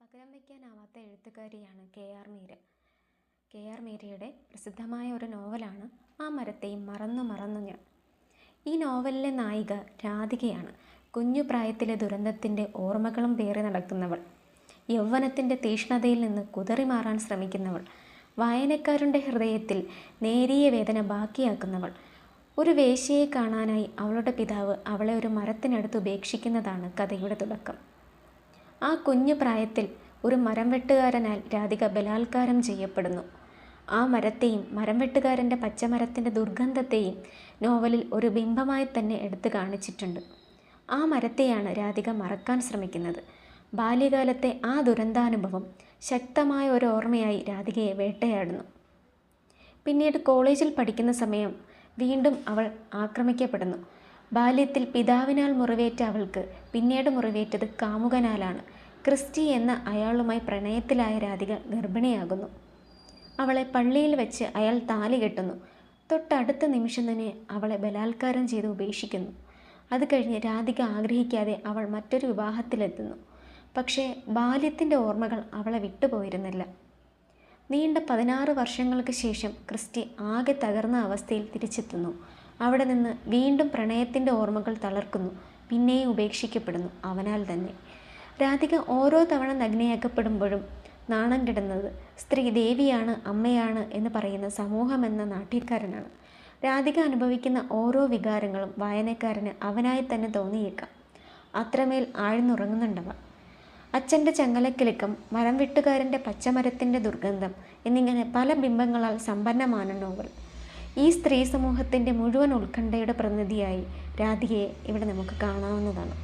പകരം വയ്ക്കാനാവാത്ത എഴുത്തുകാരിയാണ് K R Meera. K R മീരയുടെ പ്രസിദ്ധമായ ഒരു നോവലാണ് ആ മരത്തെയും മറന്നു മറന്നു ഞാൻ. ഈ നോവലിലെ നായിക രാധികയാണ്. കുഞ്ഞു പ്രായത്തിലെ ദുരന്തത്തിന്റെ ഓർമ്മകളും പേറി നടക്കുന്നവൾ. യൗവനത്തിന്റെ തീഷ്ണതയിൽ നിന്ന് കുതറി മാറാൻ ശ്രമിക്കുന്നവൾ. വായനക്കാരുടെ ഹൃദയത്തിൽ നേരിയ വേദന ബാക്കിയാക്കുന്നവൾ. ഒരു വേശ്യയെ കാണാനായി അവളുടെ പിതാവ് അവളെ ഒരു മരത്തിനടുത്ത് ഉപേക്ഷിക്കുന്നതാണ് കഥയുടെ തുടക്കം. ആ കുഞ്ഞു പ്രായത്തിൽ ഒരു മരം വെട്ടുകാരനാൽ രാധിക ബലാത്കാരം ചെയ്യപ്പെടുന്നു. ആ മരത്തെയും മരം വെട്ടുകാരന്റെ പച്ചമരത്തിന്റെ ദുർഗന്ധത്തെയും നോവലിൽ ഒരു ബിംബമായി തന്നെ എടുത്തു കാണിച്ചിട്ടുണ്ട്. ആ മരത്തെയാണ് രാധിക മറക്കാൻ ശ്രമിക്കുന്നത്. ബാല്യകാലത്തെ ആ ദുരന്താനുഭവം ശക്തമായ ഒരു ഓർമ്മയായി രാധികയെ വേട്ടയാടുന്നു. പിന്നീട് കോളേജിൽ പഠിക്കുന്ന സമയം വീണ്ടും അവൾ ആക്രമിക്കപ്പെടുന്നു. ബാല്യത്തിൽ പിതാവിനാൽ മുറിവേറ്റ അവൾക്ക് പിന്നീട് മുറിവേറ്റത് കാമുകനാലാണ്. ക്രിസ്റ്റി എന്ന അയാളുമായി പ്രണയത്തിലായ രാധിക ഗർഭിണിയാകുന്നു. അവളെ പള്ളിയിൽ വെച്ച് അയാൾ താലി കെട്ടുന്നു. തൊട്ടടുത്ത നിമിഷം തന്നെ അവളെ ബലാത്കാരം ചെയ്ത് ഉപേക്ഷിക്കുന്നു. അത് കഴിഞ്ഞ് രാധിക ആഗ്രഹിക്കാതെ അവൾ മറ്റൊരു വിവാഹത്തിലെത്തുന്നു. പക്ഷേ ബാല്യത്തിന്റെ ഓർമ്മകൾ അവളെ വിട്ടുപോയിരുന്നില്ല. നീണ്ട പതിനാറ് വർഷങ്ങൾക്ക് ശേഷം ക്രിസ്റ്റി ആകെ തകർന്ന അവസ്ഥയിൽ തിരിച്ചെത്തുന്നു. അവിടെ നിന്ന് വീണ്ടും പ്രണയത്തിന്റെ ഓർമ്മകൾ തളർക്കുന്നു. പിന്നെയും ഉപേക്ഷിക്കപ്പെടുന്നു. അവനാൽ തന്നെ. രാധിക ഓരോ തവണ നഗ്നയാക്കപ്പെടുമ്പോഴും നാണം കിടുന്നത് സ്ത്രീ ദേവിയാണ് അമ്മയാണ് എന്ന് പറയുന്ന സമൂഹമെന്ന നാട്യക്കാരനാണ്. രാധിക അനുഭവിക്കുന്ന ഓരോ വികാരങ്ങളും വായനക്കാരന് അവനായി തന്നെ തോന്നിയേക്കാം. അത്രമേൽ ആഴ്ന്നുറങ്ങുന്നുണ്ടവ. അച്ഛന്റെ ചങ്ങലക്കിലുക്കം മരം വെട്ടുകാരന്റെ പച്ചമരത്തിന്റെ ദുർഗന്ധം എന്നിങ്ങനെ പല ബിംബങ്ങളാൽ സമ്പന്നമാണ് നോവൽ. ഈ സ്ത്രീ സമൂഹത്തിന്റെ മുഴുവൻ ഉത്കണ്ഠയുടെ പ്രതിനിധിയായി രാധികയെ ഇവിടെ നമുക്ക് കാണാവുന്നതാണ്.